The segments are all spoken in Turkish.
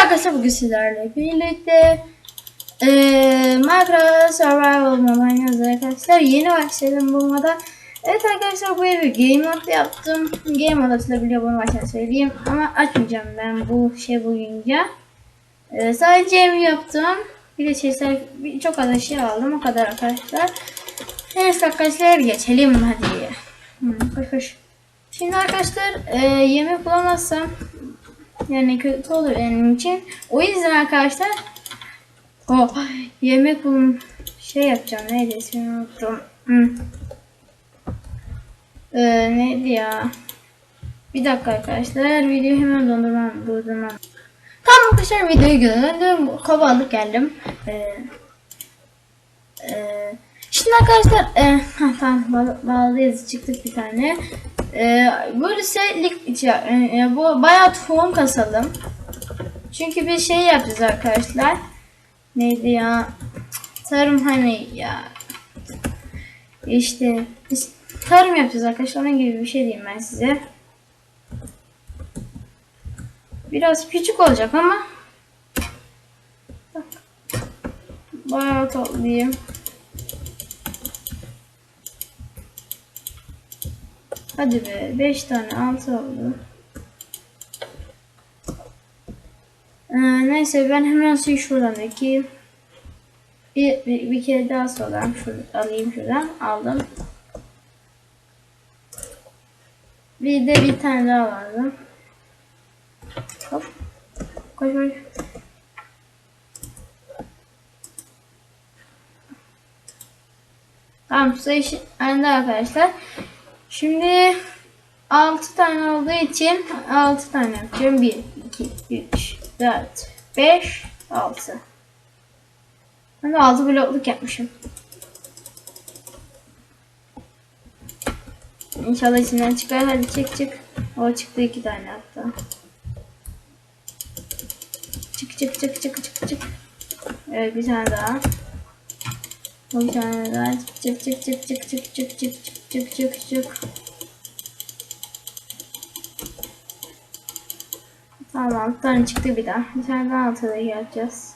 arkadaşlar bugün sizlerle birlikte eee Minecraft Survival oynuyoruz arkadaşlar. Yeni başladım bu moda. Evet arkadaşlar bu evi Game Mode yaptım. Game Mode açılabiliyor bunu baştan söyleyeyim. Ama açmayacağım ben bu şey boyunca. Eee sadece evi yaptım. Bir de şeyler çok az eşya aldım o kadar arkadaşlar. Neyse arkadaşlar geçelim hadi. Hmm, koş koş. Şimdi arkadaşlar eee yemek bulamazsam yani kötü olur benim için. O yüzden arkadaşlar oh, yemek bulun şey yapacağım. Neydi ismini unuttum. Hmm. Ee, neydi ya? Bir dakika arkadaşlar. Videoyu hemen dondurmam, durdurmam. Tamam arkadaşlar videoyu gördüm. Kabalık geldim. Ee, e, şimdi arkadaşlar e, ha, tamam bağ- bağlıyız çıktık bir tane. Ee, böyle setlik yani, bu bayağı tohum kasalım. Çünkü bir şey yapacağız arkadaşlar. Neydi ya? Tarım hani ya. İşte biz tarım yapacağız arkadaşlar. Onun gibi bir şey diyeyim ben size. Biraz küçük olacak ama bayağı toplayayım. Hadi be 5 tane 6 oldu. Ee, neyse ben hemen suyu şuradan ekeyim. Bir, bir, bir kere daha soğudum. Şurada, alayım şuradan. Aldım. Bir de bir tane daha lazım. Hop. Koş koş. Tamam su işi arkadaşlar. Şimdi 6 tane olduğu için 6 tane yapacağım. 1, 2, 3, 4, 5, 6. Ben de 6 blokluk yapmışım. İnşallah içinden çıkar. Hadi çık çık. O çıktı 2 tane hatta. Çık çık çık çık çık çık. Evet bir tane daha. Bir tane daha. Çık çık çık çık çık çık çık çık çık çık çık. Tamam tane çıktı bir daha. Bir tane daha altıda yapacağız.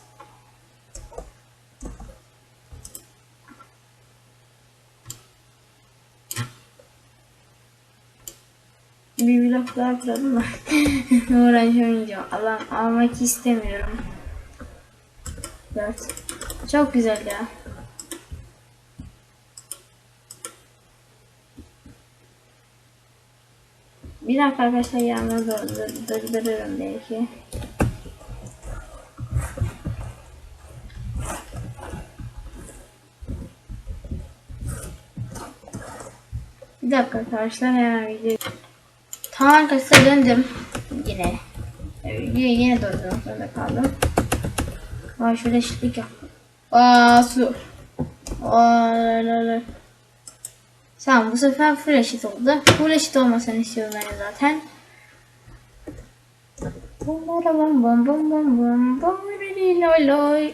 Bir blok daha kıralım mı? Uğraşamayacağım. Alam, almak istemiyorum. Dört. Çok güzel ya. Bir dakika arkadaşlar yağmur durdurırım belki. Bir dakika arkadaşlar hemen video. Tamam arkadaşlar döndüm. Yine. Yine, yine durdurmak zorunda kaldım. Aa şurada eşitlik yap. Aa su. Aa la la la. Tamam bu sefer full eşit oldu. Full eşit olmasını istiyorum ben zaten. Bum bum bum bum bum bum bum loy loy.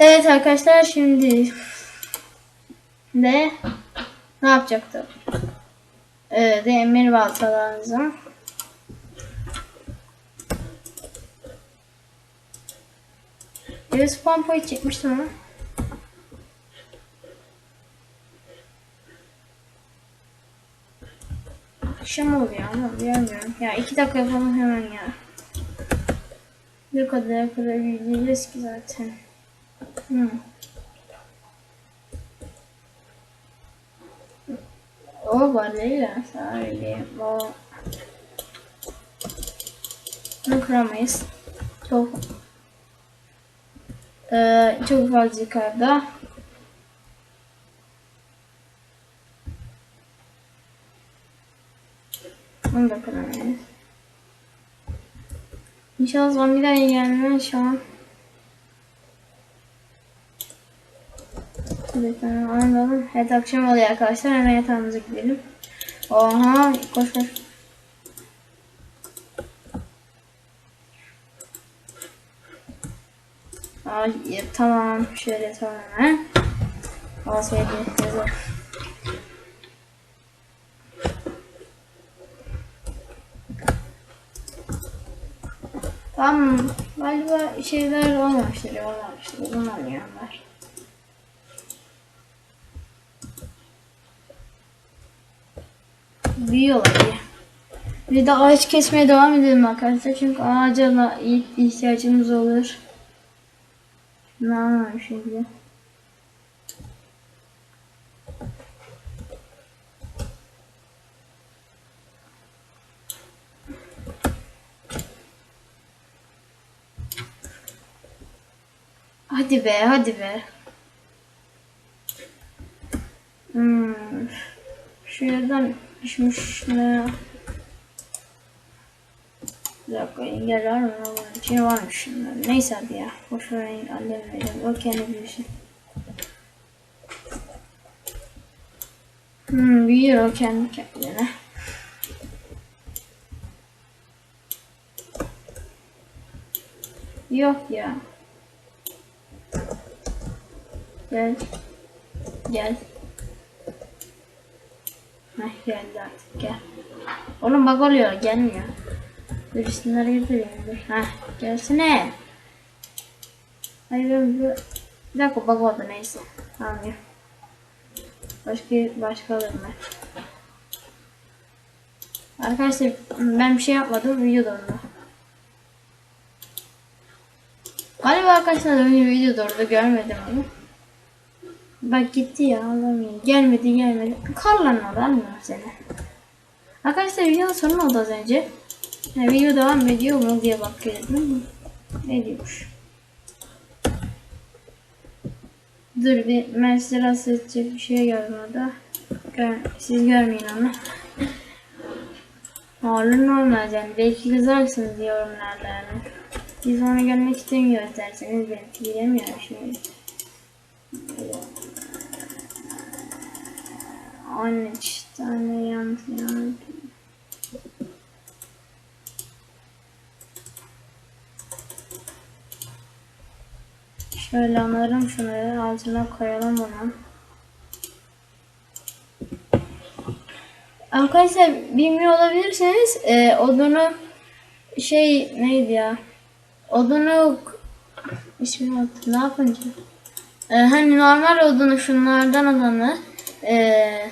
Evet arkadaşlar şimdi de ne yapacaktım? Ee, demir balta lazım. Evet spawn point çekmiştim ama. Akşam oluyor ama bilmiyorum. Ya iki dakika yapalım hemen ya. Ne kadar kırabileceğiz ki zaten. Hmm. O Valera sadece o bunu kıramayız. Çok ee, çok fazla yukarıda. Bunu da kıramayız. İnşallah zombiler gelmez şu an. Anladım. Evet akşam oluyor arkadaşlar. Hemen yatağımıza gidelim. Oha koş koş. Ay ya, tamam şöyle tamam ha. Olsaydı yazar. Tamam galiba şeyler olmamıştır olmamıştır bunu anlayanlar. Büyüyorlar ya. Bir de ağaç kesmeye devam edelim arkadaşlar çünkü ağaca ihtiyacımız olur. Ne anlamış şimdi? Hadi be, hadi be. Hmm. Şu yerden düşmüş ne? Bir dakika engel var mı? Bunun içine varmış şunlar. Neyse hadi ya. Boş ver engellemeyelim. O kendi büyüsün. Hmm, büyüyor o kendi kendine. Yok ya. Gel. Gel. Heh geldi artık gel. Oğlum bak oluyor gelmiyor. Birisini getiriyor. Heh gelsene. Hayır bu... Bir dakika bak oldu neyse. Tamam ya. Başka başka alırım ben. Arkadaşlar ben bir şey yapmadım video dondu. Galiba arkadaşlar oyun video dondu görmedim onu. Bak gitti ya Allah'ım gelmedi gelmedi. Kal lan orada almıyor seni. Arkadaşlar videonun sonu oldu az önce. Yani video devam ediyor mu diye bakıyordum. Ediyormuş. Dur bir mesela seçecek bir şey orada. Gör, siz görmeyin onu. Olur olmaz yani. Belki kızarsınız yorumlarda yani. Biz onu görmek istemiyoruz derseniz belki bilemiyorum şimdi. 13 tane yanlış yanlış. Şöyle alırım şunları altına koyalım bunu. Arkadaşlar bilmiyor olabilirseniz e, odunu şey neydi ya? Odunu unuttum. Ne yapınca? E, hani normal odunu şunlardan olanı e,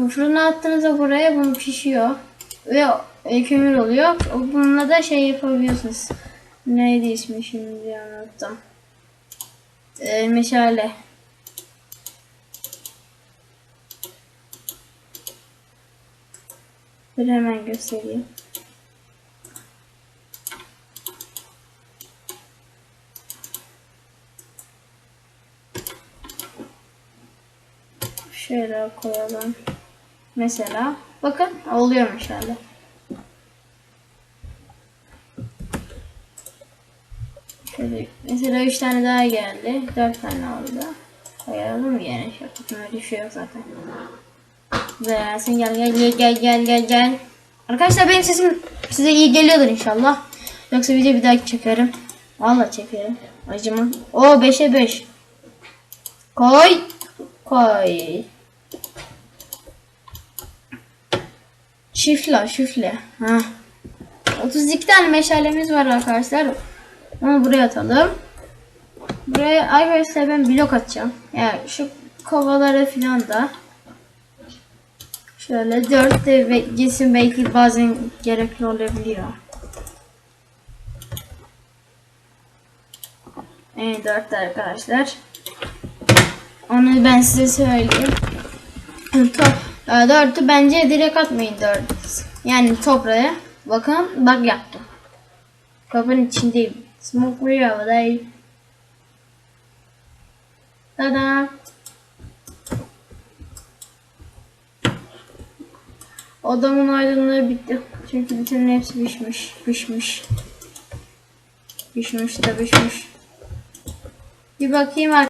bu fırına attığınızda buraya bunu pişiyor ve e, kömür oluyor. Bununla da şey yapabiliyorsunuz. Neydi ismi şimdi unuttum. E, meşale. Dur hemen göstereyim. Şöyle koyalım. Mesela bakın oluyor meşale. Şöyle mesela 3 tane daha geldi. 4 tane oldu. Koyalım yine şey yapıp düşüyor zaten. Gelsin gel gel gel gel gel gel gel. Arkadaşlar benim sesim size iyi geliyordur inşallah. Yoksa video bir daha çekerim. Valla çekerim. Acıma. O 5'e 5. Koy. Koy. Şifle şifle. Ha. 32 tane meşalemiz var arkadaşlar. Onu buraya atalım. Buraya arkadaşlar ben blok atacağım. Yani şu kovaları filan da. Şöyle 4 de gitsin belki bazen gerekli olabiliyor. Evet 4 arkadaşlar. Onu ben size söyleyeyim. Top, 4'ü bence direkt atmayın 4. Yani toprağa. Bakın bak yaptım. Kapının içindeyim. Smoke vuruyor havadayım. Tada. Odamın aydınlığı bitti. Çünkü bütün hepsi pişmiş. Pişmiş. Pişmiş de pişmiş. Bir bakayım